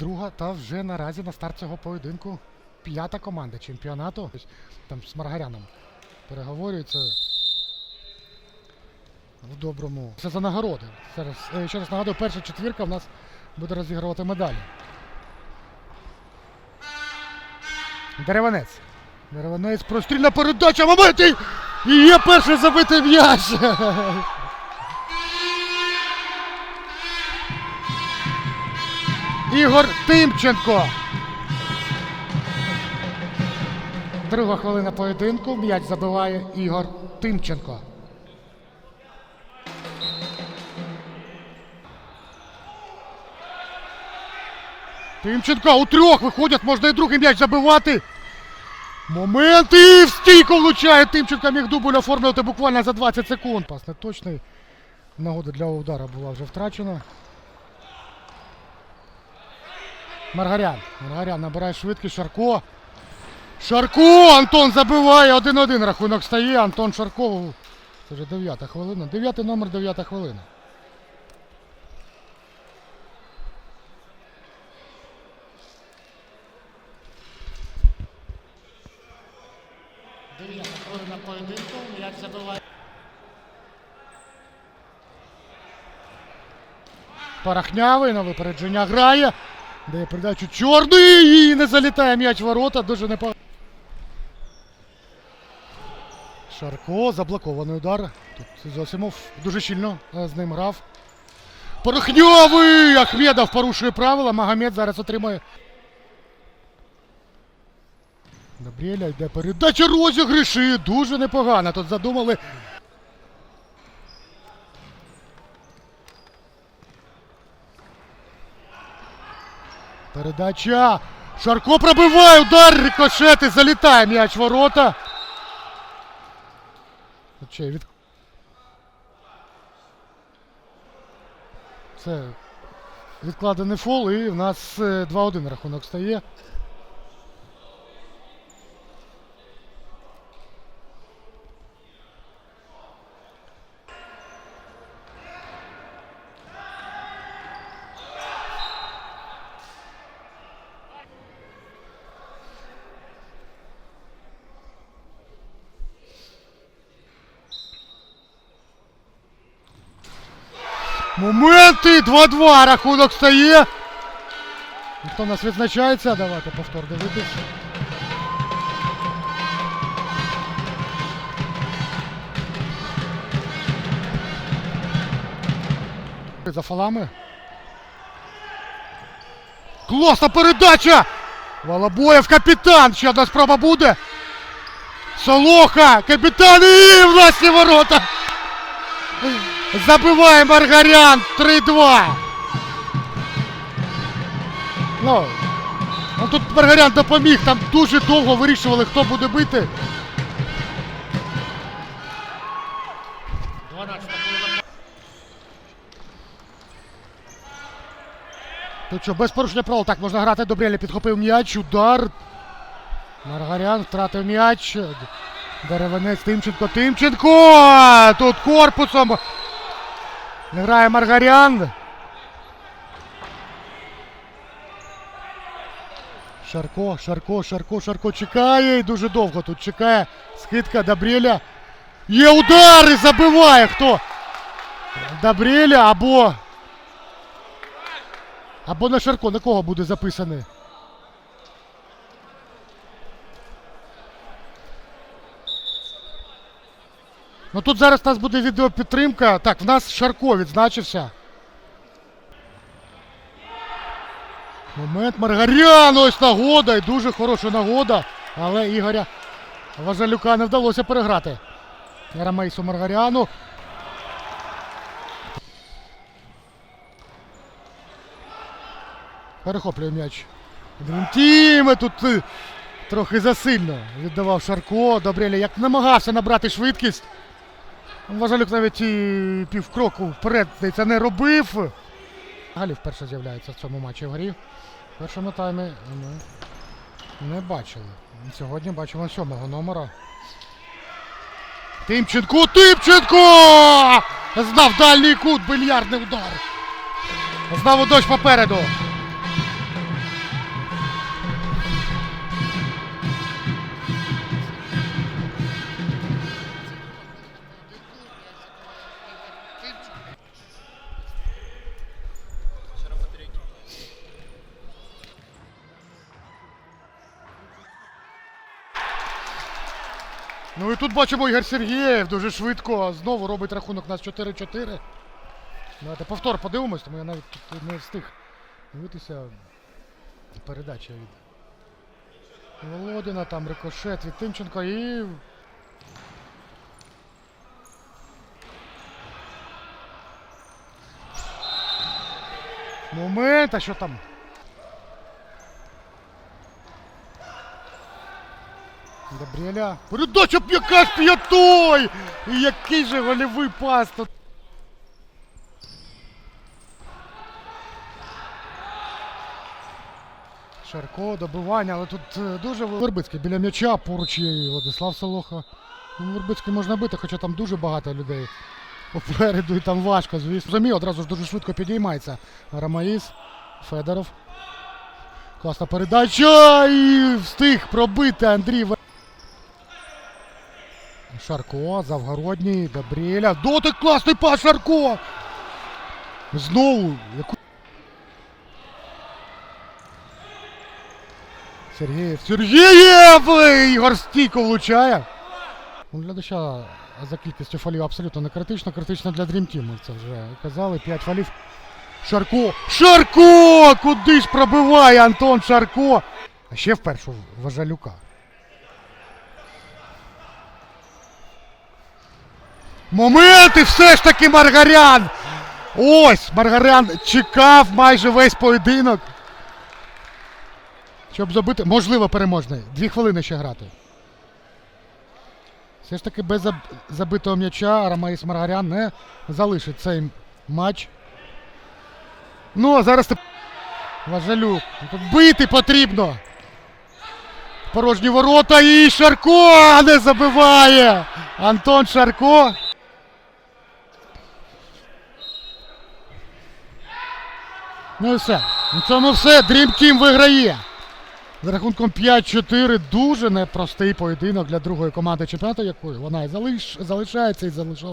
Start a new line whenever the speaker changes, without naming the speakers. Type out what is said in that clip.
друга та вже наразі на старт цього поєдинку п'ята команда чемпіонату. Там з Маргаряном переговорюються. В доброму. Це за нагороди. Е, ще раз нагадую, перша четвірка в нас буде розігрувати медалі. Дереванець. Дереванець прострільна передача. Момент! І є перший забитий м'яч. Ігор Тимченко. Друга хвилина поєдинку. М'яч забиває Ігор Тимченко. Тимченко у трьох виходять, можна і другий м'яч забивати. Момент і в стійку влучає Тимченко міг дубль оформлювати буквально за 20 секунд. Пас не точний. Нагода для удара була вже втрачена. Маргарян. Маргарян набирає швидкість. Шарко. Шарко! Антон забиває. 1-1 рахунок стає. Антон Шарков. Це вже 9 хвилина. 9 номер, 9 хвилина. Дев'ята хвилина поєдинку. Парахнявий на випередження грає. Дає передачу чорний і не залітає м'яч в ворота. Дуже непогано. Шарко, заблокований удар. Тут Зосимов дуже щільно е, з ним грав. Порохньовий! Ахмедов порушує правила. Магомед зараз отримає. Габріеля йде передача розіграші. Дуже непогано. Тут задумали. Передача. Шарко пробиває удар. Рикошет залітає м'яч ворота. Це відкладений фол і в нас е, 2-1 рахунок стає. Моменти! 2-2 рахунок стає. Хто у нас відзначається? Давайте повтор дивитись. За фалами. Класна передача! Волобоєв капітан! Ще одна спроба буде. Солоха! Капітан і власні ворота! Забиває Маргарян 3-2. Ну, ну тут Маргарян допоміг, там дуже довго вирішували, хто буде бити. 12. Тут що, без порушення правил, так можна грати. Добрєлі підхопив м'яч, удар. Маргарян втратив м'яч. Деревенець Тимченко. Тимченко! Тут корпусом. Грає Маргарян. Шарко, Шарко, Шарко, Шарко чекає і дуже довго тут чекає. Скидка Добрєля. Є удар і забиває хто? Добрєля або. Або на Шарко. На кого буде записаний? Ну тут зараз у нас буде відеопідтримка. Так, в нас Шарко відзначився. Момент Маргарян, ось нагода і дуже хороша нагода. Але Ігоря Важалюка не вдалося переграти. Рамейсу Маргаряну. Перехоплює м'яч. Тіме тут е, трохи засильно віддавав Шарко. Добреля як намагався набрати швидкість. Важалюк навіть і півкроку вперед це не робив. Галів вперше з'являється в цьому матчі в грі. В першому таймі ми не бачили. Сьогодні бачимо сьомого номера. Тимченко! Тимченко! Знав дальній кут, бильярдний удар. Знову дощ попереду. Ну і тут бачимо Ігор Сергієв дуже швидко знову робить рахунок нас 4-4. Давайте повтор подивимось, тому я навіть тут не встиг дивитися. Передача від Володіна, там рикошет від Тимченко і. Момент, а що там? Габріеля. Передача яка ж п'ятой! Який же гольовий пас тут. Шарко, добивання, але тут е, дуже Вербицький біля м'яча, поруч є Владислав Солоха. Ну, Вербицький можна бити, хоча там дуже багато людей попереду і там важко, звісно. Замі одразу ж дуже швидко підіймається. Рамаїс, Федоров. Класна передача і встиг пробити Андрій. Шарко, Завгородній, Габріеля. Дотик класний пас Шарко! Знову. Яку... Сергієв. Сергієв! Ігор стійко влучає. У глядача за кількістю фолів абсолютно не критично. Критично для Team. Ми це вже казали. 5 фолів. Шарко! Шарко! Куди ж пробиває Антон Шарко? А ще вперше Важалюка. Момент і все ж таки Маргарян! Ось Маргарян чекав майже весь поєдинок. Щоб забити, можливо, переможний. Дві хвилини ще грати. Все ж таки без забитого м'яча Рамаїс Маргарян не залишить цей матч. Ну, а зараз ти... Важалюк. Бити потрібно. Порожні ворота і Шарко не забиває. Антон Шарко. Ну і все. На цьому все. Dream Team виграє. За рахунком 5-4 дуже непростий поєдинок для другої команди чемпіонату, якою вона і залиш... залишається і залишала.